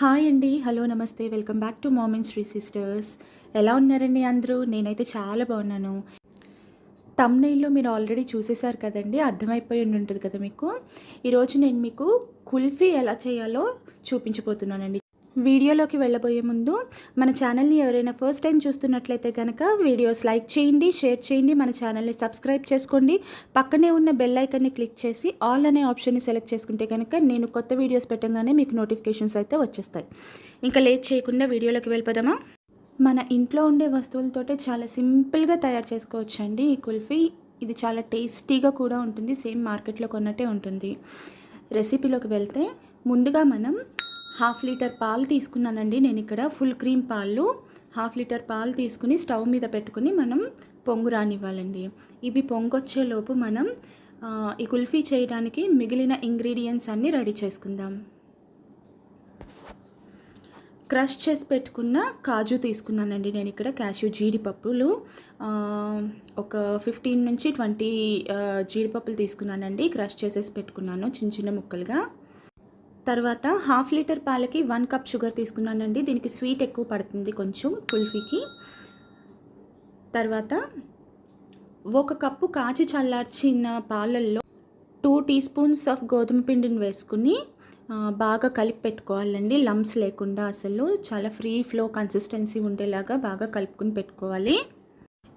Hi అండి. Hello నమస్తే. Welcome back to mom Sri sisters. ఎలా ఉన్నారండి అందరూ? నేనైతే చాలా బాగున్నాను. తమ్నైల్లో మీరు ఆల్రెడీ చూసేశారు కదండి అర్థమైపోయి ఉండి ఉంటుంది కదా మీకు? ఈరోజు నేను మీకు కుల్ఫీ ఎలా చేయాలో చూపించబోతున్నానండి. వీడియోలోకి వెళ్ళబోయే ముందు మన ఛానల్ని ఎవరైనా ఫస్ట్ టైం చూస్తున్నట్లయితే కనుక వీడియోస్ లైక్ చేయండి షేర్ చేయండి మన ఛానల్ని సబ్స్క్రైబ్ చేసుకోండి. పక్కనే ఉన్న బెల్ ఐకన్ని క్లిక్ చేసి ఆల్ అనే ఆప్షన్ని సెలెక్ట్ చేసుకుంటే కనుక నేను కొత్త వీడియోస్ పెట్టగానే మీకు నోటిఫికేషన్స్ అయితే వచ్చేస్తాయి. ఇంకా లేట్ చేయకుండా వీడియోలోకి వెళ్ళిపోదామా? మన ఇంట్లో ఉండే వస్తువులతోటే చాలా సింపుల్గా తయారు చేసుకోవచ్చండి ఈ కుల్ఫీ. ఇది చాలా టేస్టీగా కూడా ఉంటుంది సేమ్ మార్కెట్లో కొన్నట్టే ఉంటుంది. రెసిపీలోకి వెళ్తే ముందుగా మనం హాఫ్ లీటర్ పాలు తీసుకున్నానండి. నేను ఇక్కడ ఫుల్ క్రీమ్ పాలు హాఫ్ లీటర్ పాలు తీసుకుని స్టవ్ మీద పెట్టుకుని మనం పొంగు రానివ్వాలండి. ఇవి పొంగొచ్చేలోపు మనం ఈ కుల్ఫీ చేయడానికి మిగిలిన ఇంగ్రీడియంట్స్ అన్నీ రెడీ చేసుకుందాం. క్రష్ చేసి పెట్టుకున్న కాజు తీసుకున్నానండి నేను ఇక్కడ. క్యాష్యూ జీడిపప్పులు ఒక ఫిఫ్టీన్ నుంచి ట్వంటీ జీడిపప్పులు తీసుకున్నానండి. క్రష్ చేసేసి పెట్టుకున్నాను చిన్న చిన్న ముక్కలుగా. తర్వాత హాఫ్ లీటర్ పాలకి వన్ కప్ షుగర్ తీసుకున్నానండి. దీనికి స్వీట్ ఎక్కువ పడుతుంది కొంచెం కుల్ఫీకి. తర్వాత ఒక కప్పు కాచి చల్లార్చిన పాలల్లో టూ టీ స్పూన్స్ ఆఫ్ గోధుమ పిండిని వేసుకుని బాగా కలిపి పెట్టుకోవాలండి. లమ్స్ లేకుండా అసలు చాలా ఫ్రీ ఫ్లో కన్సిస్టెన్సీ ఉండేలాగా బాగా కలుపుకుని పెట్టుకోవాలి.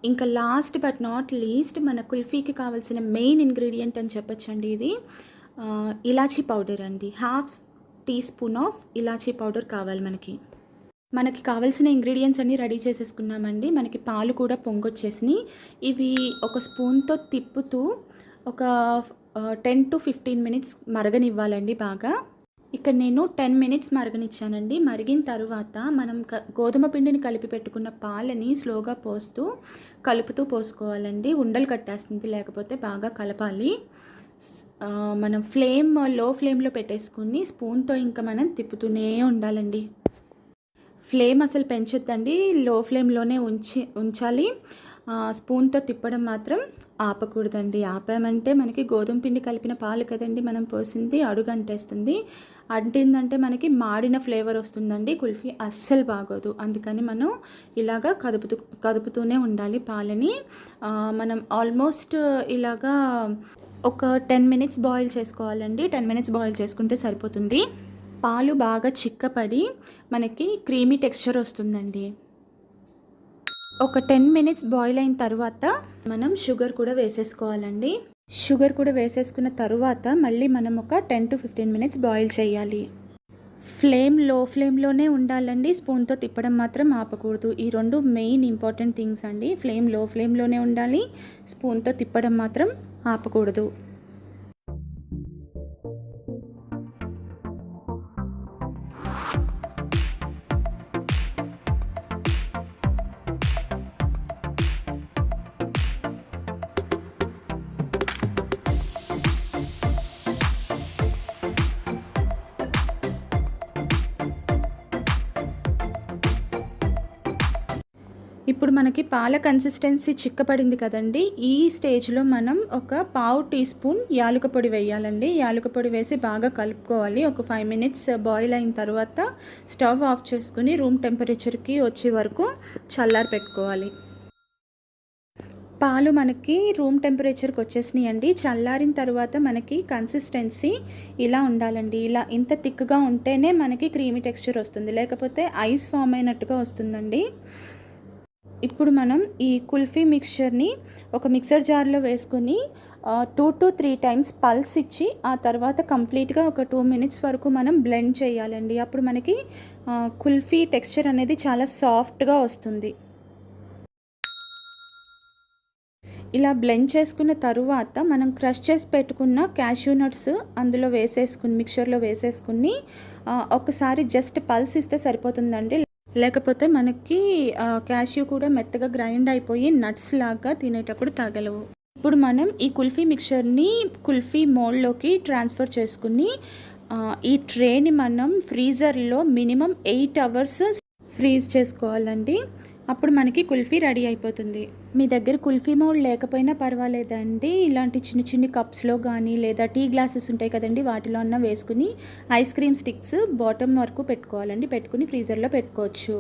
ఇంకా లాస్ట్ బట్ నాట్ లీస్ట్ మన కుల్ఫీకి కావాల్సిన మెయిన్ ఇంగ్రీడియంట్ అని చెప్పొచ్చండి ఇది. ఇలాచీ పౌడర్ అండి. హాఫ్ టీ స్పూన్ ఆఫ్ ఇలాచీ పౌడర్ కావాలి మనకి. మనకి కావాల్సిన ఇంగ్రీడియంట్స్ అన్నీ రెడీ చేసేసుకున్నామండి. మనకి పాలు కూడా పొంగొచ్చేసినాయి. ఇవి ఒక స్పూన్తో తిప్పుతూ ఒక టెన్ టు ఫిఫ్టీన్ మినిట్స్ మరగనివ్వాలండి బాగా. ఇక్కడ నేను టెన్ మినిట్స్ మరగనిచ్చానండి. మరిగిన తర్వాత మనం గోధుమ పిండిని కలిపి పెట్టుకున్న పాలని స్లోగా పోస్తూ కలుపుతూ పోసుకోవాలండి. ఉండలు కట్టేస్తుంది లేకపోతే బాగా కలపాలి. మనం ఫ్లేమ్లో ఫ్లేమ్లో పెట్టేసుకుని స్పూన్తో ఇంకా మనం తిప్పుతూనే ఉండాలండి. ఫ్లేమ్ అసలు పెంచొద్దండి. లో ఫ్లేమ్లోనే ఉంచి ఉంచాలి. స్పూన్తో తిప్పడం మాత్రం ఆపకూడదండి. ఆపామంటే మనకి గోధుమ పిండి కలిపిన పాలు కదండి మనం పోసింది అడుగు అంటేస్తుంది అంటిందంటే మనకి మాడిన ఫ్లేవర్ వస్తుందండి. కుల్ఫీ అస్సలు బాగోదు. అందుకని మనం ఇలాగా కదుపుతూ కదుపుతూనే ఉండాలి పాలని. మనం ఆల్మోస్ట్ ఇలాగా ఒక టెన్ మినిట్స్ బాయిల్ చేసుకోవాలండి. టెన్ మినిట్స్ బాయిల్ చేసుకుంటే సరిపోతుంది. పాలు బాగా చిక్కపడి మనకి క్రీమీ టెక్స్చర్ వస్తుందండి. ఒక టెన్ మినిట్స్ బాయిల్ అయిన తర్వాత మనం షుగర్ కూడా వేసేసుకోవాలండి. షుగర్ కూడా వేసేసుకున్న తర్వాత మళ్ళీ మనం ఒక ten to fifteen minutes boil చేయాలి. ఫ్లేమ్లో ఫ్లేమ్లోనే ఉండాలండి. స్పూన్తో తిప్పడం మాత్రం ఆపకూడదు. ఈ రెండు మెయిన్ ఇంపార్టెంట్ థింగ్స్ అండి. ఫ్లేమ్లో ఫ్లేమ్లోనే ఉండాలి. స్పూన్తో తిప్పడం మాత్రం ఆపకూడదు. ఇప్పుడు మనకి పాల కన్సిస్టెన్సీ చిక్కపడింది కదండి. ఈ స్టేజ్లో మనం ఒక పావు టీ స్పూన్ యాలక పొడి వేయాలండి. యాలక పొడి వేసి బాగా కలుపుకోవాలి. ఒక ఫైవ్ మినిట్స్ బాయిల్ అయిన తర్వాత స్టవ్ ఆఫ్ చేసుకుని రూమ్ టెంపరేచర్కి వచ్చే వరకు చల్లారి పెట్టుకోవాలి. పాలు మనకి రూమ్ టెంపరేచర్కి వచ్చేసినాయి అండి చల్లారిన తర్వాత మనకి కన్సిస్టెన్సీ ఇలా ఉండాలండి. ఇలా ఇంత థిక్గా ఉంటేనే మనకి క్రీమీ టెక్స్చర్ వస్తుంది. లేకపోతే ఐస్ ఫామ్ అయినట్టుగా వస్తుందండి. ఇప్పుడు మనం ఈ కుల్ఫీ మిక్చర్ని ఒక మిక్సర్ జార్లో వేసుకుని two to three times pulse ఇచ్చి ఆ తర్వాత కంప్లీట్గా ఒక టూ మినిట్స్ వరకు మనం బ్లెండ్ చేయాలండి. అప్పుడు మనకి కుల్ఫీ టెక్స్చర్ అనేది చాలా సాఫ్ట్గా వస్తుంది. ఇలా బ్లెండ్ చేసుకున్న తరువాత మనం క్రష్ చేసి పెట్టుకున్న క్యాష్యూ నట్స్ అందులో వేసేసుకుని మిక్చర్లో వేసేసుకుని ఒకసారి జస్ట్ పల్స్ ఇస్తే సరిపోతుందండి. లేకపోతే మనకి క్యాష్యూ కూడా మెత్తగా గ్రైండ్ అయిపోయి నట్స్ లాగా తినేటప్పుడు తగలవు. ఇప్పుడు మనం ఈ కుల్ఫీ మిక్చర్ని కుల్ఫీ మోల్డ్లోకి ట్రాన్స్ఫర్ చేసుకుని ఈ ట్రేని మనం ఫ్రీజర్లో మినిమం ఎయిట్ అవర్స్ ఫ్రీజ్ చేసుకోవాలండి. అప్పుడు మనకి కుల్ఫీ రెడీ అయిపోతుంది. మీ దగ్గర కుల్ఫీ మౌల్డ్ లేకపోయినా పర్వాలేదండి. ఇలాంటి చిన్న చిన్న కప్స్లో కానీ లేదా టీ గ్లాసెస్ ఉంటాయి కదండి వాటిలో అన్న వేసుకుని ఐస్ క్రీమ్ స్టిక్స్ బాటమ్ వరకు పెట్టుకోవాలండి. పెట్టుకుని ఫ్రీజర్లో పెట్టుకోవచ్చు.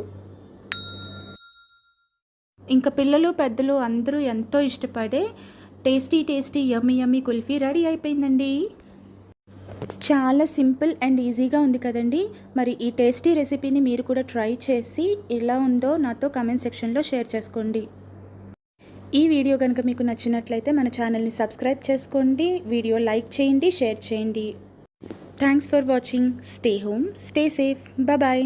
ఇంకా పిల్లలు పెద్దలు అందరూ ఎంతో ఇష్టపడే tasty tasty yummy yummy kulfi ready అయిపోయిందండి. చాలా సింపుల్ అండ్ ఈజీగా ఉంది కదండి. మరి ఈ టేస్టీ రెసిపీని మీరు కూడా ట్రై చేసి ఎలా ఉందో నాతో కమెంట్ సెక్షన్లో షేర్ చేసుకోండి. ఈ వీడియో కనుక మీకు నచ్చినట్లయితే మన ఛానల్ని సబ్స్క్రైబ్ చేసుకోండి వీడియో లైక్ చేయండి షేర్ చేయండి. Thanks for watching stay home stay safe bye